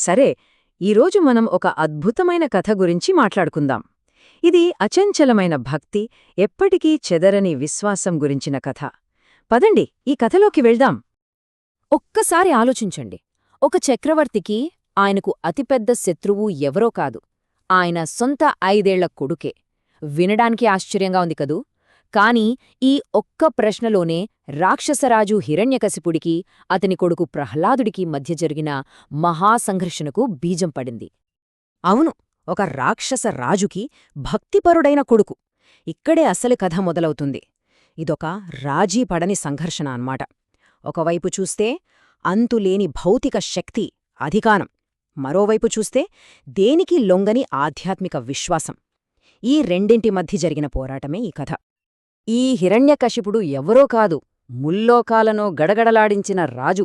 సరే ఈరోజు మనం ఒక అద్భుతమైన కథ గురించి మాట్లాడుకుందాం. ఇది అచంచలమైన భక్తి ఎప్పటికీ చెదరని విశ్వాసం గురించిన కథ. పదండి ఈ కథలోకి వెళ్దాం. ఒక్కసారి ఆలోచించండి. ఒక చక్రవర్తికి ఆయనకు అతిపెద్ద శత్రువు ఎవరో కాదు. ఆయన సొంత ఐదేళ్ళ కొడుకే. వినడానికి ఆశ్చర్యంగా ఉంది కదూ? కాని ఈ ఒక్క ప్రశ్నలోనే రాక్షసరాజు హిరణ్యకశిపుడికి అతని కొడుకు ప్రహ్లాదుడికి మధ్య జరిగిన మహాసంఘర్షణకు బీజం పడింది. అవును ఒక రాక్షస రాజుకి భక్తిపరుడైన కొడుకు. ఇక్కడే అసలు కథ మొదలవుతుంది. ఇదొక రాజీ పడని సంఘర్షణ అన్నమాట. ఒకవైపు చూస్తే అంతులేని భౌతిక శక్తి అధికారం మరోవైపు చూస్తే దేనికి లొంగని ఆధ్యాత్మిక విశ్వాసం. ఈ రెండింటి మధ్య జరిగిన పోరాటమే ఈ కథ. ఈ హిరణ్యకశిపుడు ఎవరో కాదు ముల్లోకాలను గడగడలాడించిన రాజు.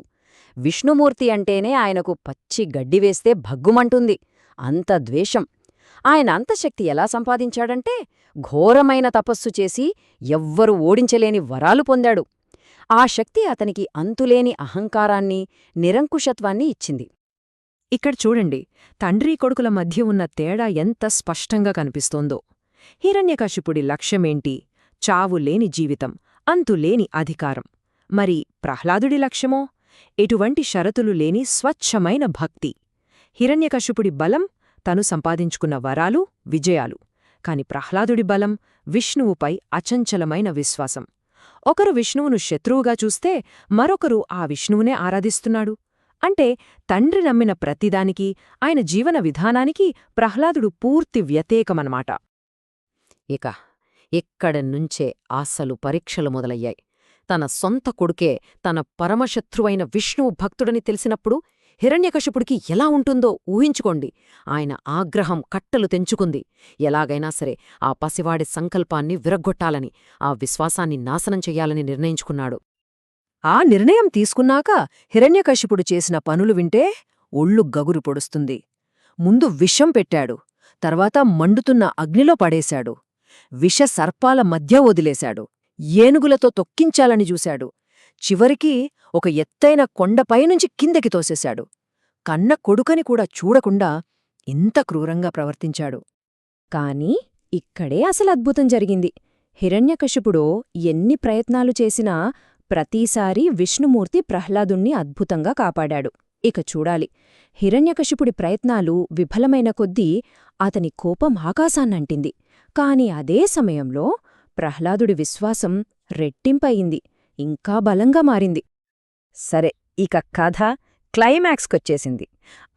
విష్ణుమూర్తి అంటేనే ఆయనకు పచ్చి గడ్డివేస్తే భగ్గుమంటుంది అంత ద్వేషం. ఆయన అంతశక్తి ఎలా సంపాదించాడంటే ఘోరమైన తపస్సు చేసి ఎవ్వరు ఓడించలేని వరాలు పొందాడు. ఆ శక్తి అతనికి అంతులేని అహంకారాన్ని నిరంకుశత్వాన్ని ఇచ్చింది. ఇక్కడ చూడండి తండ్రి కొడుకుల మధ్య ఉన్న తేడా ఎంత స్పష్టంగా కనిపిస్తోందో. హిరణ్యకశిపుడి లక్ష్యమేంటి? చావులేని జీవితం అంతులేని అధికారం. మరి ప్రహ్లాదుడి లక్ష్యమో? ఎటువంటి షరతులు లేని స్వచ్ఛమైన భక్తి. హిరణ్యకశుపుడి బలం తను సంపాదించుకున్న వరాలు విజయాలు. కాని ప్రహ్లాదుడి బలం విష్ణువుపై అచంచలమైన విశ్వాసం. ఒకరు విష్ణువును శత్రువుగా చూస్తే మరొకరు ఆ విష్ణువునే ఆరాధిస్తున్నాడు. అంటే తండ్రి నమ్మిన ప్రతిదానికి ఆయన జీవన విధానానికి ప్రహ్లాదుడు పూర్తి వ్యతేకమనమాట ఇక నుంచే ఆశలు పరీక్షలు మొదలయ్యాయి. తన సొంత కొడుకే తన పరమశత్రువైన విష్ణువు భక్తుడని తెలిసినప్పుడు హిరణ్యకశిపుడికి ఎలా ఉంటుందో ఊహించుకోండి. ఆయన ఆగ్రహం కట్టలు తెంచుకుంది. ఎలాగైనా సరే ఆ పసివాడి సంకల్పాన్ని విరగ్గొట్టాలని ఆ విశ్వాసాన్ని నాశనం చెయ్యాలని నిర్ణయించుకున్నాడు. ఆ నిర్ణయం తీసుకున్నాక హిరణ్యకశిపుడు చేసిన పనులు వింటే ఒళ్ళు గగురు పొడుస్తుంది. ముందు విషం పెట్టాడు. తర్వాత మండుతున్న అగ్నిలో పడేశాడు. విష సర్పాల మధ్య వదిలేశాడు. ఏనుగులతో తొక్కించాలని చూశాడు. చివరికి ఒక ఎత్తైన కొండపైనుంచి కిందకి తోసేశాడు. కన్న కొడుకని కూడా చూడకుండా ఇంత క్రూరంగా ప్రవర్తించాడు. కాని ఇక్కడే అసలు అద్భుతం జరిగింది. హిరణ్యకశిపుడో ఎన్ని ప్రయత్నాలు చేసినా ప్రతీసారీ విష్ణుమూర్తి ప్రహ్లాదుణ్ణి అద్భుతంగా కాపాడాడు. ఇక చూడాలి. హిరణ్యకశిపుడి ప్రయత్నాలు విఫలమైన కొద్దీ అతని కోపం ఆకాశాన్నంటింది. కాని అదే సమయంలో ప్రహ్లాదుడి విశ్వాసం రెట్టింపయింది ఇంకా బలంగా మారింది. సరే ఇక కథ క్లైమాక్స్కొచ్చేసింది.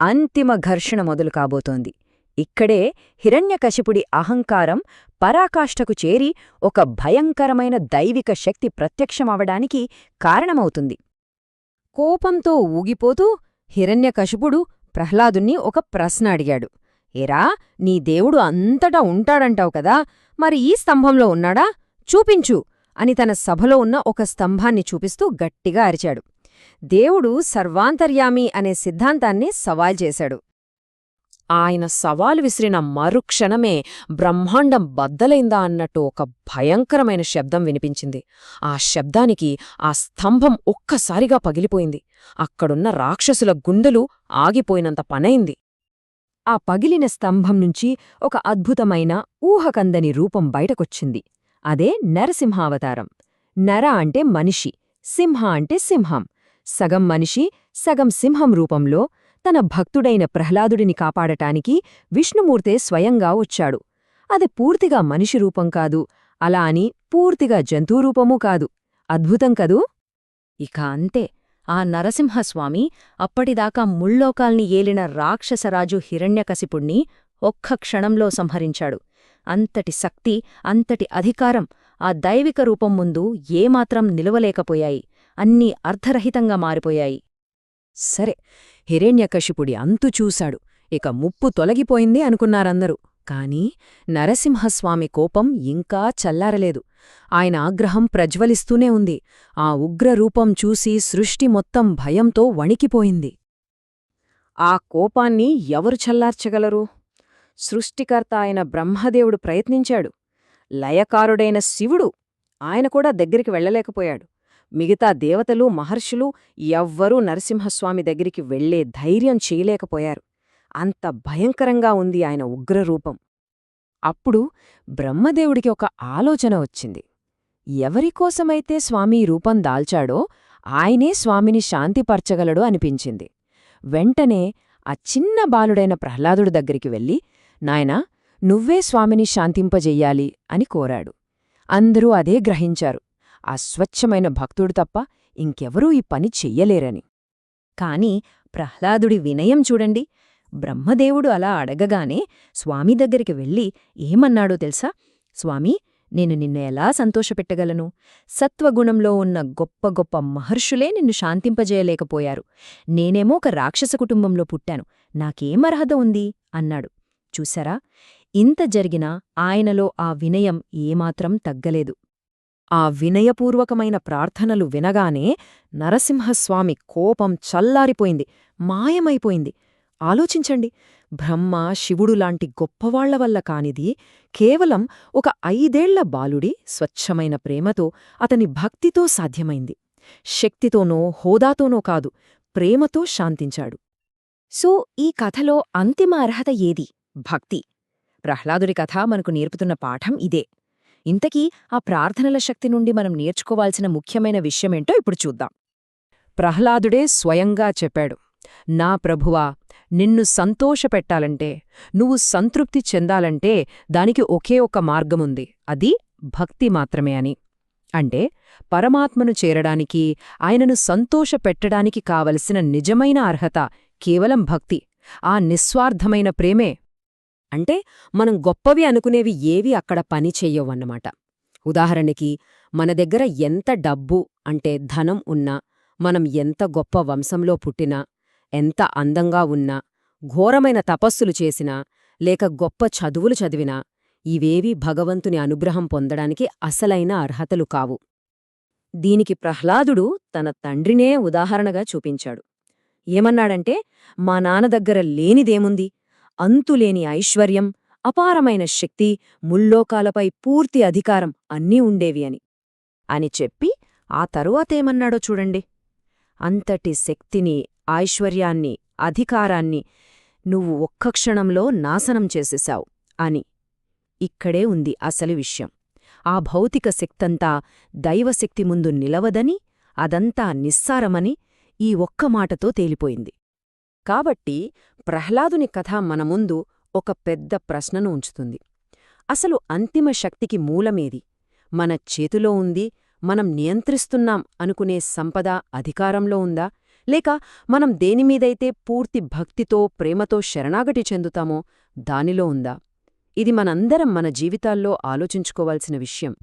అంతిమ ఘర్షణ మొదలు కాబోతోంది. ఇక్కడే హిరణ్యకశిపుడి అహంకారం పరాకాష్ఠకు చేరి ఒక భయంకరమైన దైవిక శక్తి ప్రత్యక్షమవడానికి కారణమవుతుంది. కోపంతో ఊగిపోతూ హిరణ్యకశిపుడు ప్రహ్లాదుణ్ణి ఒక ప్రశ్న అడిగాడు. ఏరా నీ దేవుడు అంతటా ఉంటాడంటావు కదా మరి ఈ స్తంభంలో ఉన్నాడా? చూపించు అని తన సభలో ఉన్న ఒక స్తంభాన్ని చూపిస్తూ గట్టిగా అరిచాడు. దేవుడు సర్వాంతర్యామి అనే సిద్ధాంతాన్ని సవాల్ చేశాడు. ఆయన సవాలు విసిరిన మరుక్షణమే బ్రహ్మాండం బద్దలైందా అన్నట్టు ఒక భయంకరమైన శబ్దం వినిపించింది. ఆ శబ్దానికి ఆ స్తంభం ఒక్కసారిగా పగిలిపోయింది. అక్కడున్న రాక్షసుల గుండెలు ఆగిపోయినంత పనైంది. ఆ పగిలిన స్తంభం నుంచి ఒక అద్భుతమైన ఊహకందని రూపం బయటకొచ్చింది. అదే నరసింహావతారం. నర అంటే మనిషి సింహ అంటే సింహం. సగం మనిషి సగం సింహం రూపంలో తన భక్తుడైన ప్రహ్లాదుడిని కాపాడటానికి విష్ణుమూర్తే స్వయంగా వచ్చాడు. అది పూర్తిగా మనిషి రూపం కాదు అలా అని పూర్తిగా జంతురూపమూ కాదు. అద్భుతం కదూ? ఇక అంతే. ఆ నరసింహస్వామి అప్పటిదాకా ముల్లోకాల్ని ఏలిన రాక్షసరాజు హిరణ్యకశిపుణ్ణి ఒక్క క్షణంలో సంహరించాడు. అంతటి శక్తి అంతటి అధికారం ఆ దైవిక రూపం ముందు ఏమాత్రం నిలవలేకపోయాయి. అన్నీ అర్ధరహితంగా మారిపోయాయి. సరే హిరణ్యకశిపుడి అంతు చూశాడు. ఇక ముప్పు తొలగిపోయింది అనుకున్నారందరూ. కాని నరసింహస్వామి కోపం ఇంకా చల్లారలేదు. ఆయన ఆగ్రహం ప్రజ్వలిస్తూనే ఉంది. ఆ ఉగ్రరూపం చూసి సృష్టి మొత్తం భయంతో వణికిపోయింది. ఆ కోపాన్ని ఎవరు చల్లార్చగలరు? సృష్టికర్త ఆయన బ్రహ్మదేవుడు ప్రయత్నించాడు. లయకారుడైన శివుడు ఆయన కూడా దగ్గరికి వెళ్ళలేకపోయాడు మిగతా దేవతలు మహర్షులు ఎవ్వరూ నరసింహస్వామి దగ్గరికి వెళ్ళే ధైర్యం చేయలేకపోయారు. అంత భయంకరంగా ఉంది ఆయన ఉగ్రరూపం. అప్పుడు బ్రహ్మదేవుడికి ఒక ఆలోచన వచ్చింది. ఎవరికోసమైతే స్వామి రూపం దాల్చాడో ఆయనే స్వామిని శాంతిపరచగలడు అనిపించింది. వెంటనే ఆ చిన్న బాలుడైన ప్రహ్లాదుడి దగ్గరికి వెళ్ళి నాయనా నువ్వే స్వామిని శాంతింపజెయ్యాలి అని కోరాడు. అందరూ అదే గ్రహించారు. ఆ స్వచ్ఛమైన భక్తుడు తప్ప ఇంకెవరూ ఈ పని చెయ్యలేరని. కాని ప్రహ్లాదుడి వినయం చూడండి బ్రహ్మదేవుడు అలా అడగగానే స్వామి దగ్గరికి వెళ్ళి ఏమన్నాడో తెలుసా? స్వామీ నేను నిన్ను ఎలా సంతోషపెట్టగలను? సత్వగుణంలో ఉన్న గొప్ప గొప్ప మహర్షులే నిన్ను శాంతింపజేయలేకపోయారు. నేనేమో ఒక రాక్షస కుటుంబంలో పుట్టాను. నాకేం అర్హత ఉంది? అన్నాడు. చూశారా? ఇంత జరిగినా ఆయనలో ఆ వినయం ఏమాత్రం తగ్గలేదు. ఆ వినయపూర్వకమైన ప్రార్థనలు వినగానే నరసింహస్వామి కోపం చల్లారిపోయింది మాయమైపోయింది. ఆలోచించండి. బ్రహ్మ శివుడు లాంటి గొప్పవాళ్ళ వల్ల కానిది కేవలం ఒక ఐదేళ్ళ బాలుడి స్వచ్ఛమైన ప్రేమతో అతని భక్తితో సాధ్యమైంది. శక్తితోనో హోదాతోనో కాదు ప్రేమతో శాంతించాడు. సో ఈ కథలో అంతిమ అర్హత ఏది? భక్తి. ప్రహ్లాదుడి కథ మనకు నేర్పుతున్న పాఠం ఇదే. ఇంతకీ ఆ ప్రార్థనల శక్తి నుండి మనం నేర్చుకోవాల్సిన ముఖ్యమైన విషయమేంటో ఇప్పుడు చూద్దాం. ప్రహ్లాదుడే స్వయంగా చెప్పాడు నా ప్రభువా నిన్ను సంతోషపెట్టాలంటే నువ్వు సంతృప్తి చెందాలంటే దానికి ఒకే ఒక మార్గముంది. అది భక్తి మాత్రమే అని. అంటే పరమాత్మను చేరడానికి ఆయనను సంతోషపెట్టడానికి కావలసిన నిజమైన అర్హత కేవలం భక్తి ఆ నిస్వార్థమైన ప్రేమే. అంటే మనం గొప్పవి అనుకునేవి ఏవి అక్కడ పని చెయ్యవన్నమాట ఉదాహరణకి మన దగ్గర ఎంత డబ్బు అంటే ధనం ఉన్నా మనం ఎంత గొప్ప వంశంలో పుట్టినా ఎంత అందంగా ఉన్నా ఘోరమైన తపస్సులు చేసినా లేక గొప్ప చదువులు చదివినా ఇవేవీ భగవంతుని అనుగ్రహం పొందడానికి అసలైన అర్హతలు కావు. దీనికి ప్రహ్లాదుడు తన తండ్రినే ఉదాహరణగా చూపించాడు. ఏమన్నాడంటే మా నాన్న దగ్గర లేనిదేముంది. అంతులేని ఐశ్వర్యం అపారమైన శక్తి ముల్లోకాలపై పూర్తి అధికారం అన్నీ ఉండేవి అని. అని చెప్పి ఆ తరువాతేమన్నాడో చూడండి. అంతటి శక్తిని ఐశ్వర్యాన్ని అధికారాన్ని నువ్వు ఒక్క క్షణంలో నాశనం చేసేశావు అని. ఇక్కడే ఉంది అసలు విషయం. ఆ భౌతిక శక్తంతా దైవశక్తి ముందు నిలవదని అదంతా నిస్సారమని ఈ ఒక్క మాటతో తేలిపోయింది. కాబట్టి ప్రహ్లాదుని కథ మన ముందు ఒక పెద్ద ప్రశ్నను ఉంచుతుంది. అసలు అంతిమ శక్తికి మూలమేది? మన చేతిలో ఉంది మనం నియంత్రిస్తున్నాం అనుకునే సంపద అధికారంలో ఉందా? లేక మనం దేనిమీదైతే పూర్తి భక్తితో ప్రేమతో శరణాగటి చెందుతామో దానిలో ఉందా? ఇది మనందరం మన జీవితాల్లో ఆలోచించుకోవాల్సిన విషయం.